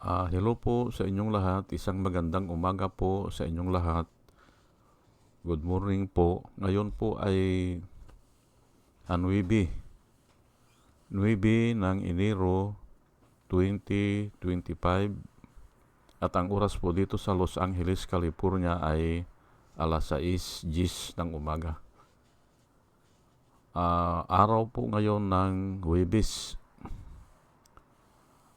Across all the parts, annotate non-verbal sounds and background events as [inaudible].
Ah, hello po sa inyong lahat. Isang magandang umaga po sa inyong lahat. Good morning po. Ngayon po ay Anuibi. 9 ng Enero 2025 at ang oras po dito sa Los Angeles, California ay alas 6.10 ng umaga. Ah, araw po ngayon ng Huwebes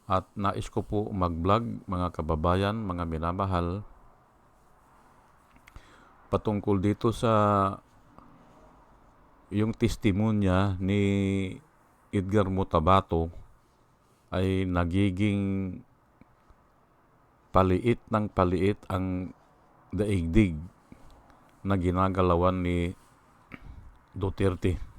at nais ko po mag-vlog mga kababayan, mga minamahal patungkol dito sa yung testimonya ni Edgar Mutabato ay nagiging paliit ng paliit ang daigdig na ginagalawan ni Duterte.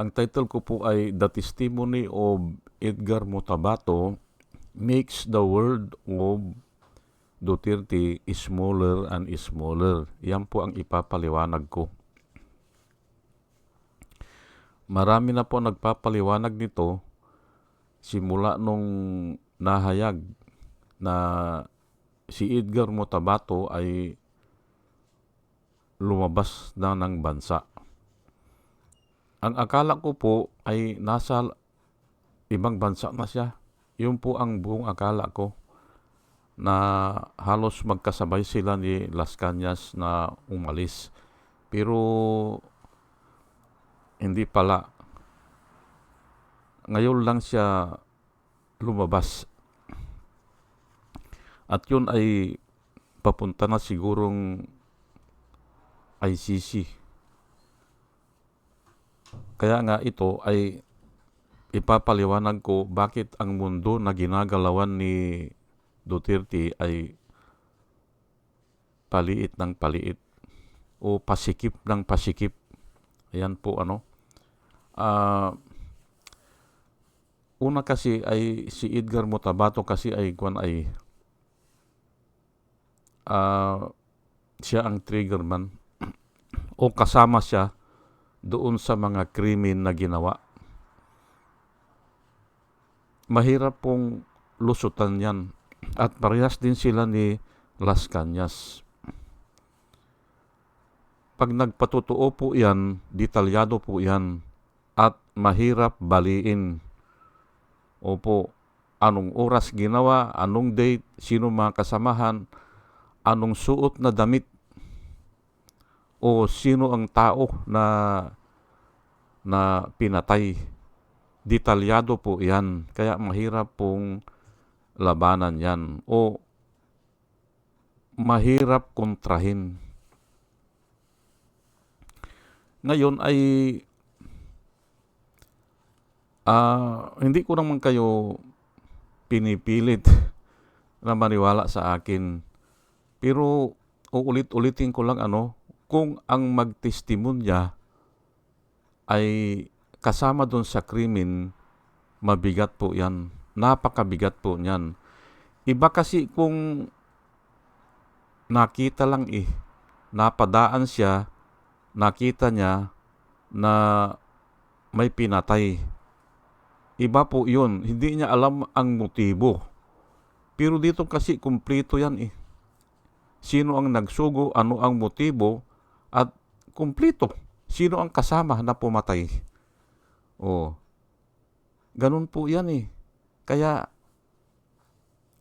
Ang title ko po ay The Testimony of Edgar Mutabato Makes the World of Duterte Smaller and Smaller. Yan po ang ipapaliwanag ko. Marami na po nagpapaliwanag nito simula nung nahayag na si Edgar Mutabato ay lumabas na ng bansa. Ang akala ko po ay nasa ibang bansa na siya. Yun po ang buong akala ko na halos magkasabay sila ni Las Cañas na umalis. Pero hindi pala. Ngayon lang siya lumabas. At yun ay papunta na sigurong ICC. Kaya nga ito ay ipapaliwanag ko bakit ang mundo na ginagalawan ni Duterte ay paliit ng paliit o pasikip ng pasikip. Ayan po ano. Uh, una kasi ay si Edgar Mutabato kasi ay kwan ay uh, siya ang trigger man [clears throat] o kasama siya doon sa mga krimen na ginawa. Mahirap pong lusutan yan. At parehas din sila ni Las Cañas. Pag nagpatotoo po yan, detalyado po yan, at mahirap baliin. Opo, anong oras ginawa, anong date, sino mga kasamahan, anong suot na damit, o sino ang tao na na pinatay. Detalyado po 'yan. Kaya mahirap pong labanan 'yan o mahirap kontrahin. Ngayon ay uh, hindi ko naman kayo pinipilit [laughs] na maniwala sa akin. Pero uulit-ulitin ko lang ano, kung ang magtestimonya ay kasama doon sa krimen, mabigat po yan. Napakabigat po niyan. Iba kasi kung nakita lang eh, napadaan siya, nakita niya na may pinatay. Iba po yun. Hindi niya alam ang motibo. Pero dito kasi kumplito yan eh. Sino ang nagsugo, ano ang motibo, at kumplito. Sino ang kasama na pumatay? Oh. Ganun po 'yan eh. Kaya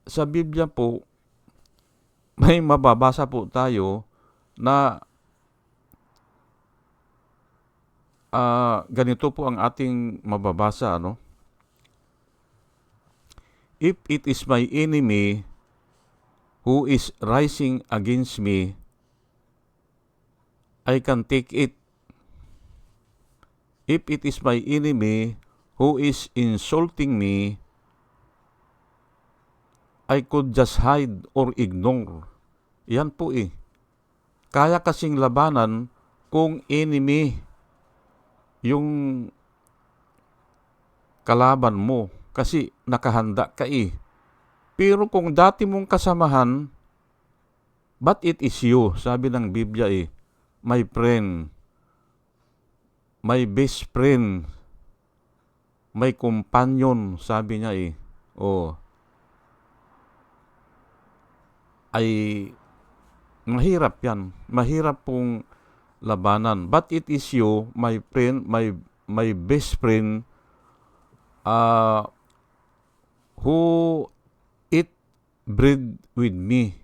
sa Biblia po may mababasa po tayo na uh, ganito po ang ating mababasa ano If it is my enemy who is rising against me I can take it. If it is my enemy who is insulting me, I could just hide or ignore. Yan po eh. Kaya kasing labanan kung enemy yung kalaban mo kasi nakahanda ka eh. Pero kung dati mong kasamahan, but it is you, sabi ng Biblia eh, my friend, my best friend, my companion, sabi niya eh. Oh. Ay mahirap yan. Mahirap pong labanan. But it is you, my friend, my my best friend, uh, who eat bread with me.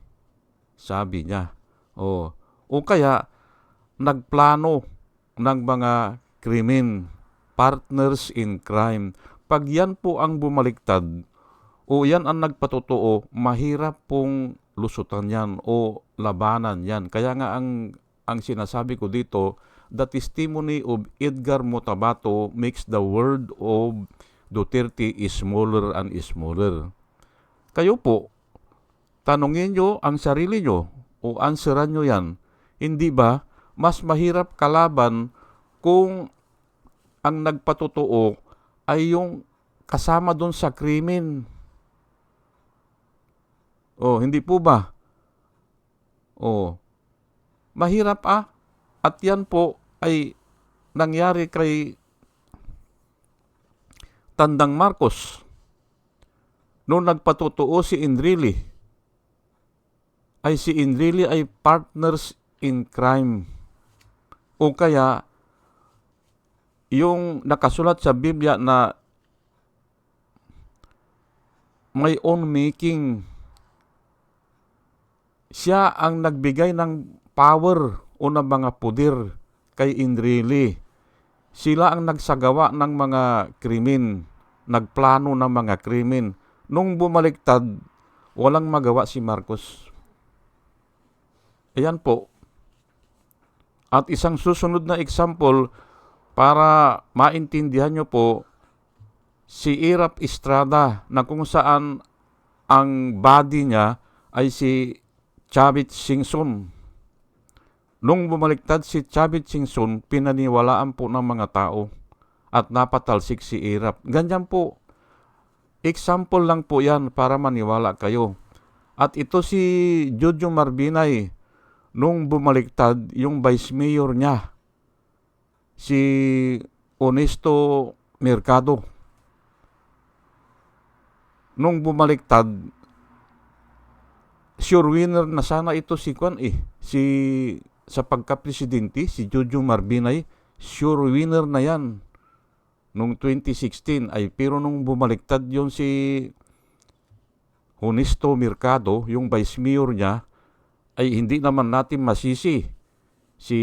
Sabi niya. Oh. O kaya, nagplano ng mga krimen, partners in crime. Pag yan po ang bumaliktad, o yan ang nagpatotoo, mahirap pong lusutan yan o labanan yan. Kaya nga ang, ang sinasabi ko dito, the testimony of Edgar Motabato makes the word of Duterte is smaller and smaller. Kayo po, tanungin nyo ang sarili nyo o answeran nyo yan. Hindi ba mas mahirap kalaban kung ang nagpatotoo ay yung kasama doon sa krimen. Oh, hindi po ba? Oh. Mahirap ah. At yan po ay nangyari kay Tandang Marcos. Noong nagpatotoo si Indrili, ay si Indrili ay partners in crime. O kaya, yung nakasulat sa Biblia na may own making siya ang nagbigay ng power o ng mga pudir kay Indrili. Sila ang nagsagawa ng mga krimen, nagplano ng mga krimen. Nung bumaliktad, walang magawa si Marcos. Ayan po. At isang susunod na example para maintindihan nyo po si Irap Estrada na kung saan ang body niya ay si Chavit Singson. Nung bumaliktad si Chavit Singson, pinaniwalaan po ng mga tao at napatalsik si Irap. Ganyan po. Example lang po yan para maniwala kayo. At ito si Jojo Marbinay, nung bumaliktad yung vice mayor niya, si Honesto Mercado. Nung bumaliktad, sure winner na sana ito si Kwan eh. Si sa pagka-presidente, si Jojo Marbinay, sure winner na yan. Nung 2016 ay pero nung bumaliktad yon si Honesto Mercado, yung vice mayor niya, ay hindi naman natin masisi si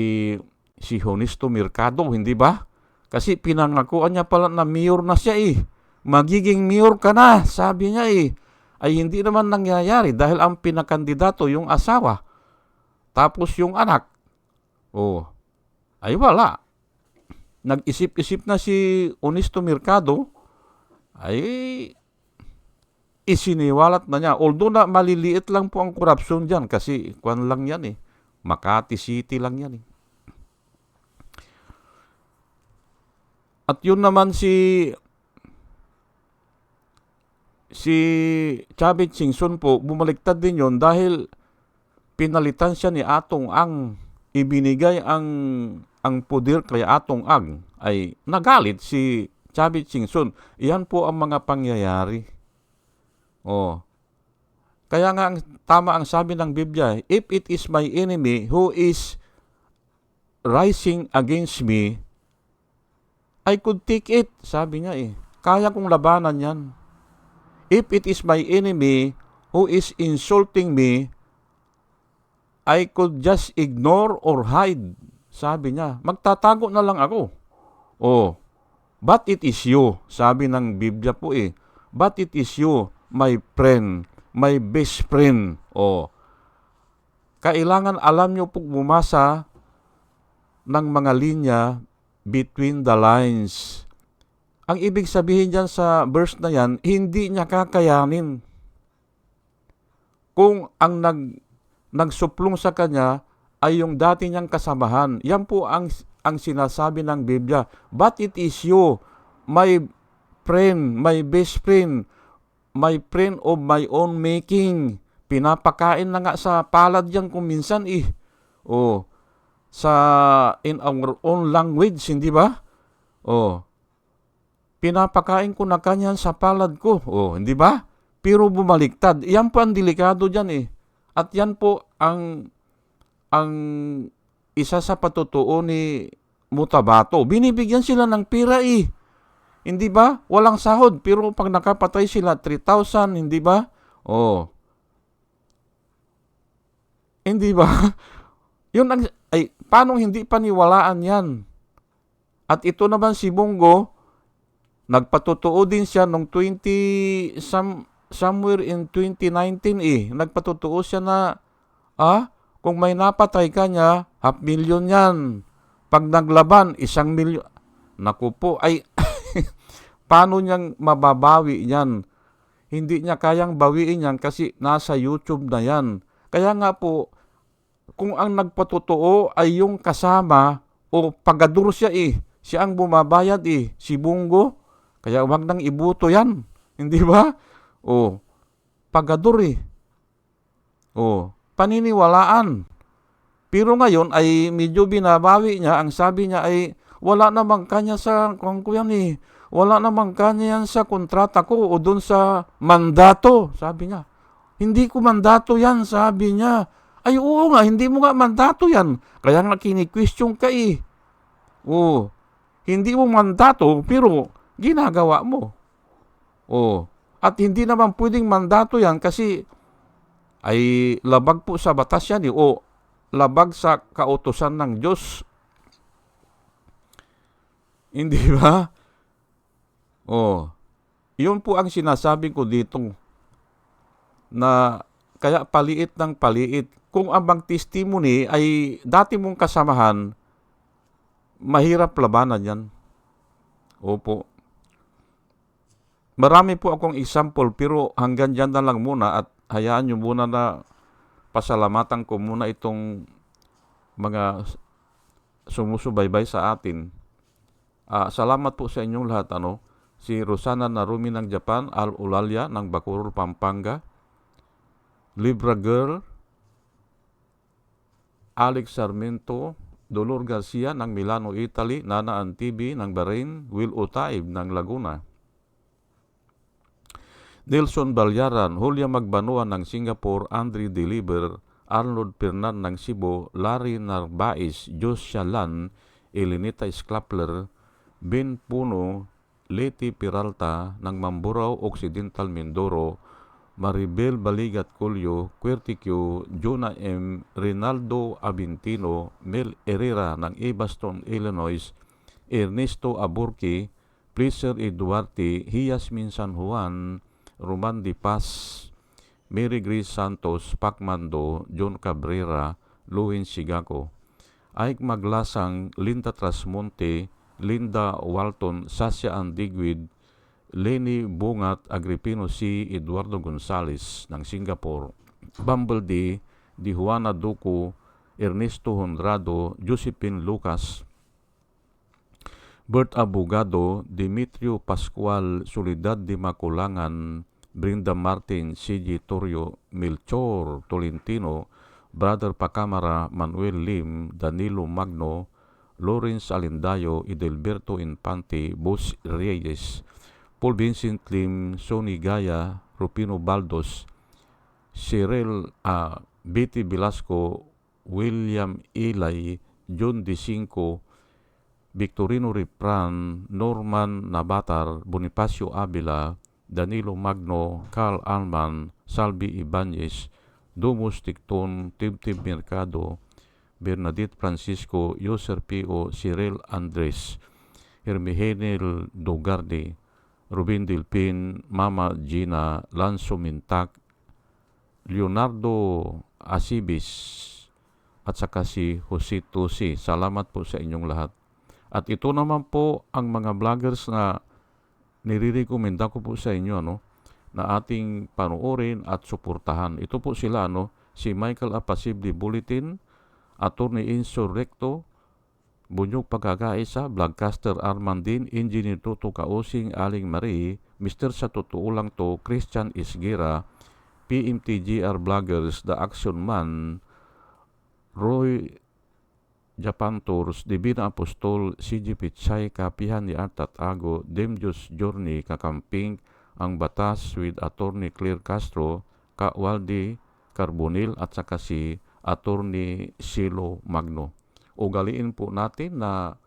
si Honesto Mercado, hindi ba? Kasi pinangakuan niya pala na mayor na siya eh. Magiging mayor ka na, sabi niya eh ay hindi naman nangyayari dahil ang pinakandidato yung asawa. Tapos yung anak, oh, ay wala. Nag-isip-isip na si Honesto Mercado, ay isiniwalat na niya. Although na maliliit lang po ang korupsyon dyan kasi kwan lang yan eh. Makati City lang yan eh. At yun naman si si Chavit Singson po, bumaliktad din yon dahil pinalitan siya ni Atong Ang. Ibinigay ang ang pudir kay Atong Ang ay nagalit si Chavit Singson. Iyan po ang mga pangyayari. Oh. Kaya nga ang, tama ang sabi ng Biblia, if it is my enemy who is rising against me, I could take it. Sabi niya eh. Kaya kong labanan yan. If it is my enemy who is insulting me, I could just ignore or hide. Sabi niya, magtatago na lang ako. Oh, but it is you. Sabi ng Biblia po eh, but it is you, my friend, my best friend. Oh, kailangan alam niyo po bumasa ng mga linya between the lines. Ang ibig sabihin dyan sa verse na yan, hindi niya kakayanin. Kung ang nag, nagsuplong sa kanya ay yung dati niyang kasamahan. Yan po ang, ang sinasabi ng Biblia. But it is you, my friend, my best friend, my friend of my own making. Pinapakain na nga sa palad yan kung minsan eh. Oh, sa in our own language, hindi ba? Oh, pinapakain ko na kanyan sa palad ko. Oh, hindi ba? pero bumaliktad. Yan po ang delikado dyan eh. At yan po ang ang isa sa patutuo ni Mutabato. Binibigyan sila ng pira eh. Hindi ba? Walang sahod. Pero pag nakapatay sila, 3,000, hindi ba? Oh. Hindi ba? [laughs] Yun ang, ay, paano hindi paniwalaan yan? At ito naman si Bungo, nagpatutuo din siya nung 20, some, somewhere in 2019 eh. Nagpatutuo siya na, ah, kung may napatay ka niya, half million yan. Pag naglaban, isang milyon. Naku po, ay, paano niyang mababawi yan? Hindi niya kayang bawiin yan kasi nasa YouTube na yan. Kaya nga po, kung ang nagpatutuo ay yung kasama o pagadur siya eh, siya ang bumabayad eh, si Bungo, kaya wag nang ibuto yan. [laughs] Hindi ba? O, pagadur eh. O, paniniwalaan. Pero ngayon ay medyo binabawi niya. Ang sabi niya ay wala namang kanya sa kung ko yan eh. Wala namang kanya sa kontrata ko o doon sa mandato, sabi niya. Hindi ko mandato yan, sabi niya. Ay oo nga, hindi mo nga mandato yan. Kaya nga kini-question ka eh. Oo. Hindi mo mandato, pero ginagawa mo. Oo. At hindi naman pwedeng mandato yan kasi ay labag po sa batas yan eh. O labag sa kautosan ng Diyos. Hindi ba? Oh. Yun po ang sinasabi ko dito na kaya paliit ng paliit. Kung ang bang testimony ay dati mong kasamahan, mahirap labanan yan. Opo. Marami po akong example pero hanggang dyan na lang muna at hayaan nyo muna na pasalamatan ko muna itong mga sumusubaybay sa atin. Ah, salamat po sa inyong lahat. Ano? Si Rosana Narumi ng Japan, Al Ulalia ng Bacoor, Pampanga, Libra Girl, Alex Sarmiento, Dolor Garcia ng Milano, Italy, Nana Antibi ng Bahrain, Will Utaib ng Laguna. Nelson Balyaran, Julia Magbanuan ng Singapore, Andre Deliver, Arnold Pernan ng Cebu, Larry Narbais, Jos Shalan, Elinita Sklapler, Ben Puno, Leti Peralta ng Mamburao Occidental Mindoro, Maribel Baligat Colio, Querticio, Jonah M., Rinaldo Abintino, Mel Herrera ng Ebaston, Illinois, Ernesto Aburki, Pleaser E. Duarte, Hiyasmin San Juan, Roman Di Paz, Mary Grace Santos, Pacmando, John Cabrera, Luwin Sigaco, Ike Maglasang, Linda Trasmonte, Linda Walton, Sasha Andigwid, Lenny Bungat, Agripino C. Eduardo Gonzales ng Singapore, Bumble D. Di Juana Duco, Ernesto Honrado, Josephine Lucas, Bert Abogado, Dimitrio Pascual, Solidad de Maculangan, Brinda Martin, C.G. Torrio, Melchor Tolentino, Brother Pacamara, Manuel Lim, Danilo Magno, Lawrence Alindayo, Edelberto Infante, Bos Reyes, Paul Vincent Lim, Sonny Gaya, Rupino Baldos, Cyril uh, Betty Velasco, William Ilay, John De Cinco, Victorino Ripran, Norman Nabatar, Bonifacio Avila, Danilo Magno, Carl Alman, Salvi Ibanez, Dumus Ticton, Tibtib Mercado, Bernadette Francisco, Yoser P.O., Cyril Andres, Hermihenel Dogarde, Rubin Dilpin, Mama Gina, Lanzo Mintak, Leonardo Asibis, at saka si Jose Tusi. Salamat po sa inyong lahat. At ito naman po ang mga vloggers na nire-recommenda ko po sa inyo ano na ating panuorin at suportahan. Ito po sila ano si Michael Apasibli Bulletin, Attorney Insurrecto, Bunyog Pagkakaisa, Vlogcaster Armandin, Engineer Toto Kausing, Aling Marie, Mr. Sa Totoo To, Christian Isgira, PMTGR Vloggers, The Action Man, Roy Japan Tours, Divina Apostol, CG Pichay, Kapihan ni Artat Ago, Demjus Journey, Kakamping, ang batas with Attorney Claire Castro, ka Waldi Carbonil at saka si Attorney Silo Magno. Ugaliin po natin na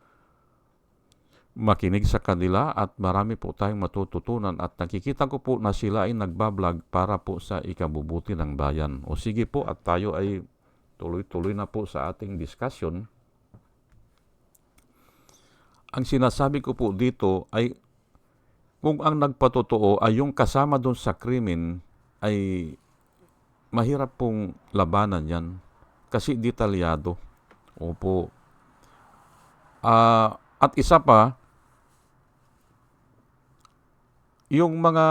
makinig sa kanila at marami po tayong matututunan at nakikita ko po na sila ay nagbablog para po sa ikabubuti ng bayan. O sige po at tayo ay tuloy-tuloy na po sa ating discussion. Ang sinasabi ko po dito ay kung ang nagpatotoo ay yung kasama doon sa krimen ay mahirap pong labanan yan kasi detalyado. Opo. Ah, at isa pa, yung mga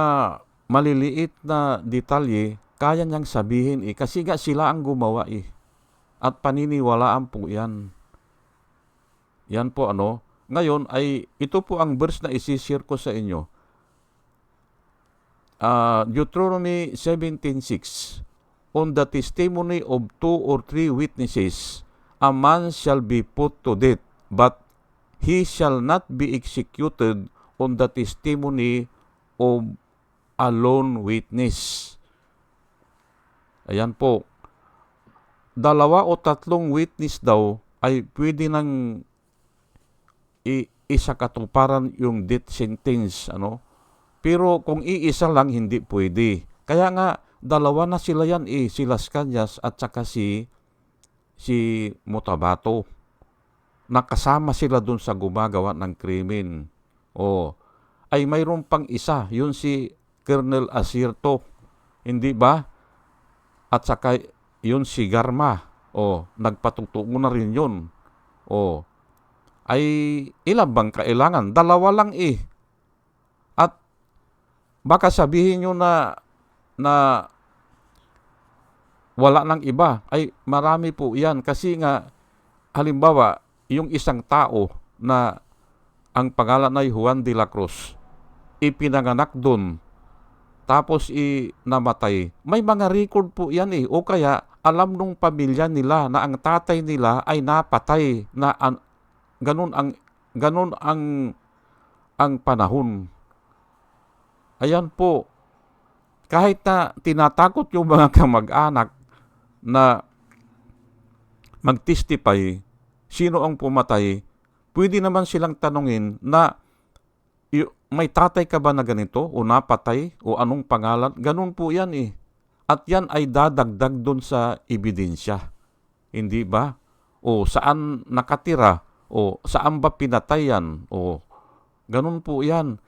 maliliit na detalye, kaya niyang sabihin eh, kasi nga sila ang gumawa eh. At paniniwalaan po yan. Yan po ano. Ngayon ay, ito po ang verse na isishare ko sa inyo. Uh, Deuteronomy 17.6 On the testimony of two or three witnesses, a man shall be put to death, but he shall not be executed on the testimony of a lone witness. Ayan po. Dalawa o tatlong witness daw ay pwede nang i- isa katuparan yung death sentence, ano? Pero kung iisa lang, hindi pwede. Kaya nga, dalawa na sila yan eh, si Las Cañas at saka si, si Mutabato. Nakasama sila dun sa gumagawa ng krimen. O, ay mayroon pang isa, yun si Colonel Asirto. Hindi ba? At saka yun si Garma. O, nagpatutungo na rin yun. O, ay ilan bang kailangan? Dalawa lang eh. At baka sabihin nyo na na wala nang iba. Ay marami po yan. Kasi nga, halimbawa, yung isang tao na ang pangalan ay Juan de la Cruz, ipinanganak doon, tapos i namatay. May mga record po yan eh. O kaya, alam nung pamilya nila na ang tatay nila ay napatay na an, ganun ang ganun ang ang panahon. Ayan po. Kahit na tinatakot yung mga [laughs] kamag-anak na mag-testify sino ang pumatay, pwede naman silang tanungin na may tatay ka ba na ganito o napatay o anong pangalan? Ganun po yan eh. At yan ay dadagdag doon sa ebidensya. Hindi ba? O saan nakatira? O saan ba pinatay yan? O ganun po yan.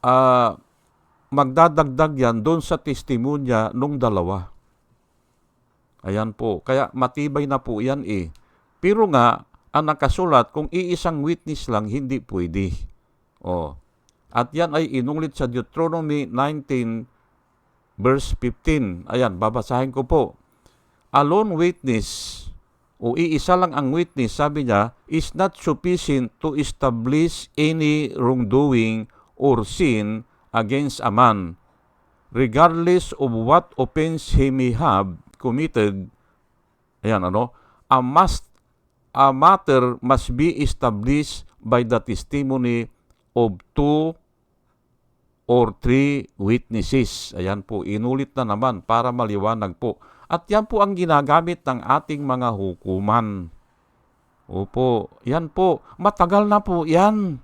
Uh, magdadagdag yan doon sa testimonya nung dalawa. Ayan po. Kaya matibay na po yan eh. Pero nga, ang nakasulat, kung iisang witness lang, hindi pwede. O. At yan ay inulit sa Deuteronomy 19 verse 15. Ayan, babasahin ko po. A lone witness o iisa lang ang witness, sabi niya, is not sufficient to establish any wrongdoing or sin against a man, regardless of what offense he may have committed. Ayan, ano? A, must, a matter must be established by the testimony of two or three witnesses. Ayan po, inulit na naman para maliwanag po. At yan po ang ginagamit ng ating mga hukuman. Opo, yan po. Matagal na po yan.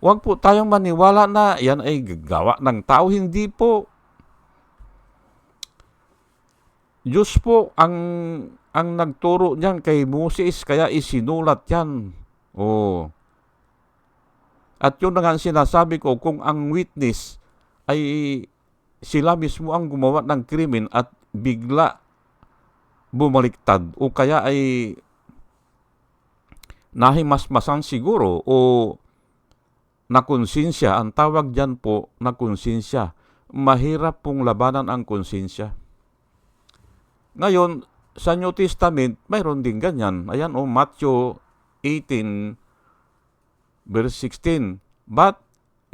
Huwag po tayong maniwala na yan ay gawa ng tao. Hindi po. Diyos po ang ang nagturo niyan kay Moses kaya isinulat yan. Oh. At yun na nga sinasabi ko, kung ang witness ay sila mismo ang gumawa ng krimen at bigla bumaliktad o kaya ay nahimasmasan siguro o nakonsensya, ang tawag dyan po na konsensya. Mahirap pong labanan ang konsensya. Ngayon, sa New Testament, mayroon din ganyan. Ayan o, oh, Matthew 18, verse 16. But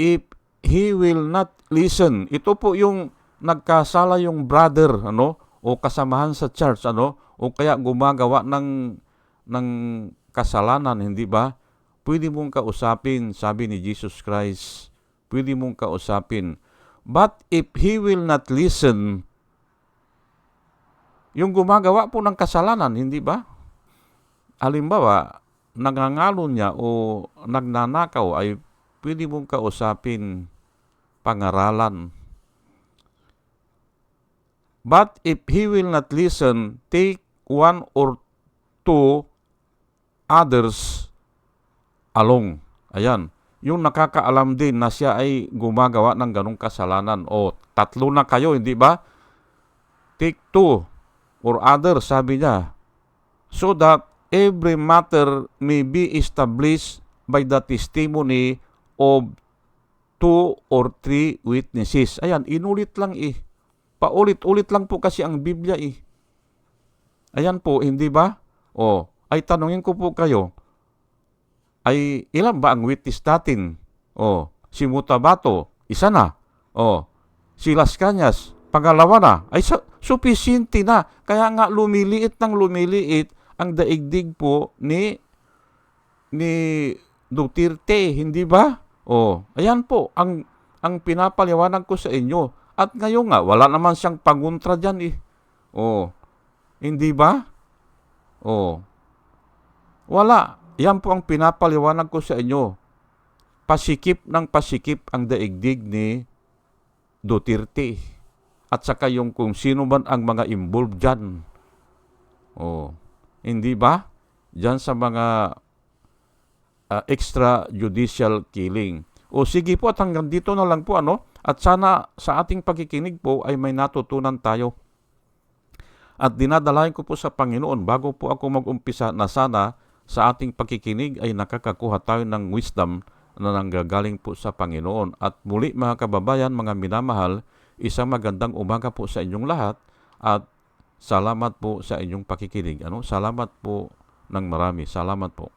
if he will not listen, ito po yung nagkasala yung brother, ano, o kasamahan sa church ano o kaya gumagawa ng ng kasalanan hindi ba pwede mong kausapin sabi ni Jesus Christ pwede mong kausapin But if he will not listen, yung gumagawa po ng kasalanan, hindi ba? Halimbawa, nangangalo niya o nagnanakaw ay pwede mong kausapin pangaralan. But if he will not listen, take one or two others along. Ayan. Yung nakakaalam din na siya ay gumagawa ng ganong kasalanan. O, tatlo na kayo, hindi ba? Take two or others, sabi niya. So that every matter may be established by the testimony of two or three witnesses. Ayan, inulit lang eh. Paulit-ulit lang po kasi ang Biblia eh. Ayan po, hindi ba? O, ay tanungin ko po kayo, ay ilan ba ang witness natin? O, si Mutabato, isa na. O, si Las Cañas, pangalawa na. Ay, su- sufficiente na. Kaya nga lumiliit ng lumiliit ang daigdig po ni ni Duterte, hindi ba? O, ayan po, ang, ang pinapaliwanag ko sa inyo. At ngayon nga, wala naman siyang panguntra dyan eh. O, hindi ba? O, wala. Yan po ang pinapaliwanag ko sa inyo. Pasikip ng pasikip ang daigdig ni Duterte. At saka yung kung sino man ang mga involved dyan. O, hindi ba? Dyan sa mga uh, extrajudicial killing. O sige po at hanggang dito na lang po ano. At sana sa ating pagkikinig po ay may natutunan tayo. At dinadalayan ko po sa Panginoon bago po ako mag-umpisa na sana sa ating pagkikinig ay nakakakuha tayo ng wisdom na nanggagaling po sa Panginoon. At muli mga kababayan, mga minamahal, isang magandang umaga po sa inyong lahat at salamat po sa inyong pakikinig. Ano? Salamat po ng marami. Salamat po.